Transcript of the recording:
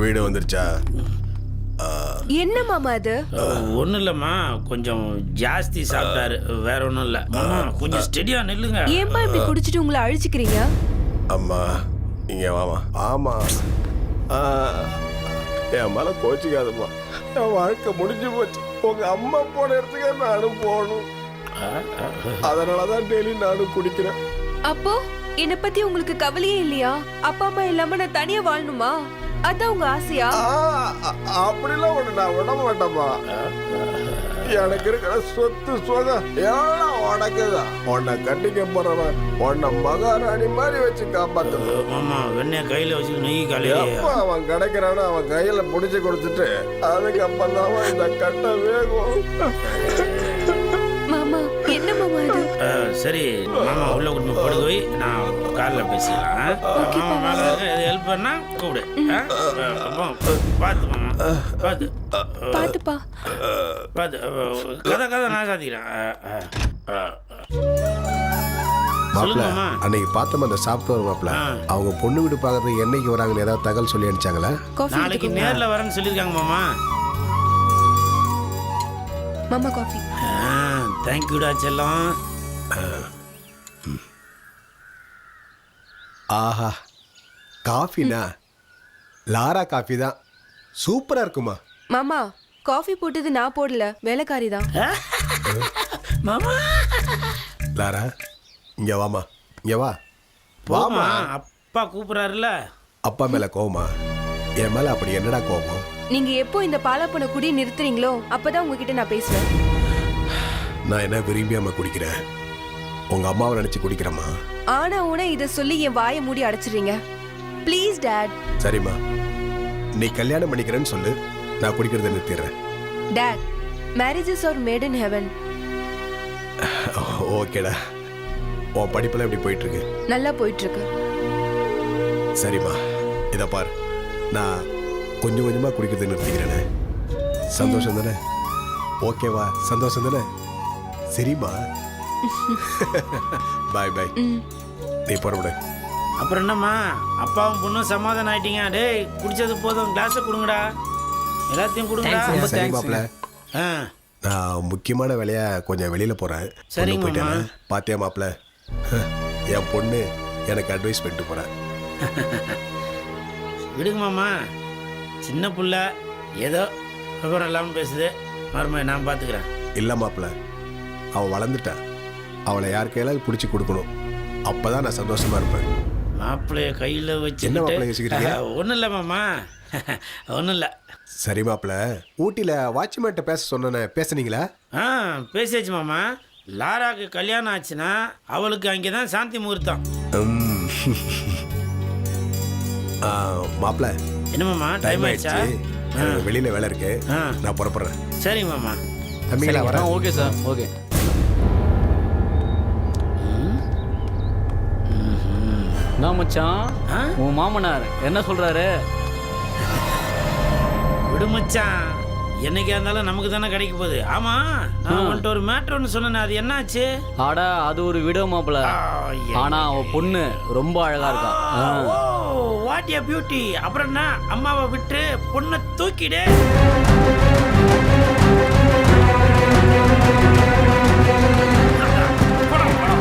வீடு வந்துருச்சா? என்ன மாமா அது? ஒன்றும் இல்லைம்மா. கொஞ்சம் ஜாஸ்தி சாப்பிட்டாரு. வேற ஒன்றும் இல்லை. மாமா கொஞ்சம் ஸ்டெடியா நில்லுங்க. ஏன்பா இப்படி குடிச்சிட்டு உங்களை அழிச்சுக்கிறீங்க? அம்மா இங்க வாமா ஆமா. என் மேல கோச்சிக்காதம்மா. என் வாழ்க்கை முடிஞ்சு போச்சு. உங்க அம்மா போன இடத்துக்கு நானும் போகணும். அதனாலதான் டெய்லி நானும் குடிக்கிறேன். அப்போ என்ன பத்தி உங்களுக்கு கவலையே இல்லையா? அப்பா அம்மா இல்லாம நான் தனியா வாழணுமா? அதான் உங்க ஆசையா? அப்படிலாம் ஒண்ணு நான் விட மாட்டேம்மா எனக்கு இருக்கிற சொத்து சுகம் எல்லாம் உனக்குதான் உன்னை கட்டிக்க போறவன் உன்னை மகாராணி மாதிரி வச்சு காப்பாத்தணும் மாமா வெண்ணெய் கையில் வச்சு நெய் காலையிலே. எப்ப அவன் கிடைக்கிறானோ அவன் கையில புடிச்சு கொடுத்துட்டு அதுக்கப்புறம் தான் இந்த கட்ட வேகும். இது? சரி மாமா உள்ள கொண்டு போய் வை. நான் காரில் பேசிக்கலாம் மாமா எது ஹெல்ப் பண்ணா கூப்பிடு பார்த்து மாமா பார்த்து அஹ், பாத்துப்பா. பார்த்து கதை கதை நான் மாமா. அன்னைக்கு பார்த்தோம் அந்த சாப்பிட்டு மாப்பிள. அவங்க பொண்ணு வீடு பார்க்கறது என்னைக்கு வராங்கன்னு ஏதாவது தகவல் சொல்லி அனுப்பிச்சாங்களா? நாளைக்கு. நேரில் வரேன்னு சொல்லியிருக்காங்க மாமா. மாமா காஃபி. தேங்க்யூடா செல்லம் ஆஹா காஃபினா? லாரா காஃபி தான் சூப்பரா இருக்குமா? மாமா காஃபி போட்டது நான் போடல வேலைக்காரி தான் மாமா! லாரா இங்க வாமா இங்க வா. போமா அப்பா கூப்பிடுறாருல அப்பா மேல கோவமா? என் மேல அப்படி என்னடா கோவம்? நீங்க எப்போ இந்த பாலாப்பன குடி நிறுத்துறீங்களோ அப்பதான் உங்ககிட்ட நான் பேசுவேன். நான் என்ன விரும்பியாம குடிக்கிறேன் உங்க அம்மாவை நினைச்சு குடிக்கிறேம்மா. ஆனா உன இத சொல்லி என் வாயை மூடி அடைச்சிடுறீங்க. ப்ளீஸ் டேட் சரிம்மா. நீ கல்யாணம் பண்ணிக்கிறேன்னு சொல்லு. நான் குடிக்கிறத நிறுத்திடுறேன். That marriages are made in heaven ஓகேடா. உன் படிப்பெல்லாம் எப்படி போயிட்டு இருக்கு நல்லா போயிட்டு இருக்கு சரிம்மா. இதை பார். நான் கொஞ்சம் கொஞ்சமாக குடிக்கிறது நிறுத்திக்கிறேனே. சந்தோஷம் தானே? ஓகேவா? சந்தோஷம் தானே? சரிம்மா பாய் பாய் நீ புறப்படு அப்புறம் என்னம்மா? அப்பாவும் பொண்ணும் சமாதானம் ஆயிட்டீங்க. டேய் குடிச்சது போதும். கிளாஸை கொடுங்கடா. எல்லாத்தையும் கொடுங்கடா. சரி மாப்பிள்ள ஆ. நான் முக்கியமான வேலையா கொஞ்சம் வெளியில போறேன். சரிங்க, போயிட்டேன் பாத்தியா மாப்பிள்ள என் பொண்ணு எனக்கு அட்வைஸ் பண்ணிட்டு போறேன் விடுங்க மாமா சின்ன புள்ள ஏதோ விவரம் இல்லாமல் பேசுது. மருமை நான் பார்த்துக்கிறேன் இல்ல மாப்பிள்ள அவள் வளர்ந்துட்டா அவளை யார் கையிலாவது பிடிச்சி கொடுக்கணும். அப்பதான் நான் சந்தோஷமா இருப்பேன். மாப்பிள்ளைய கையில் வச்சு என்ன மாப்பிள்ளை யோசிக்கிறீங்க? ஒன்றும் இல்லை மாமா. ஒன்றும் இல்லை. சரி மாப்பிள்ள ஊட்டியில வாட்ச்மேன்ட்ட பேச சொன்னேனே பேசுனீங்களா? ஆ பேசியாச்சு மாமா. லாராக்கு கல்யாணம் ஆச்சுன்னா அவளுக்கு அங்கே தான் சாந்தி முகூர்த்தம். ம். ஆ, மாப்பிள்ள என்ன மாமா டைம் டைம் ஆயிடுச்சா? ஆயிடுச்சு. எனக்கு வெளியில வேலை இருக்கு. ஆ. நான் புறப்படுறேன். சரிங்க மாமா. தம்பிங்களா வரேன். Okay sir okay. நான் மச்சான்? உன் மாமனார் என்ன சொல்றாரு? விடு மச்சான் என்னைக்கா இருந்தாலும் நமக்கு தானே கிடைக்க போகுது. ஆமா நான் உன்கிட்ட ஒரு மேட்ரு ஒன்று சொன்னேன் அது என்னாச்சு? ஆடா அது ஒரு விடோ மாப்பிள. ஆனா அவ பொண்ணு ரொம்ப அழகா இருக்கா. வாட் ஏ பியூட்டி அப்புறம் என்ன? அம்மாவை விட்டு பொண்ணை தூக்கிடு. போடா, போடா,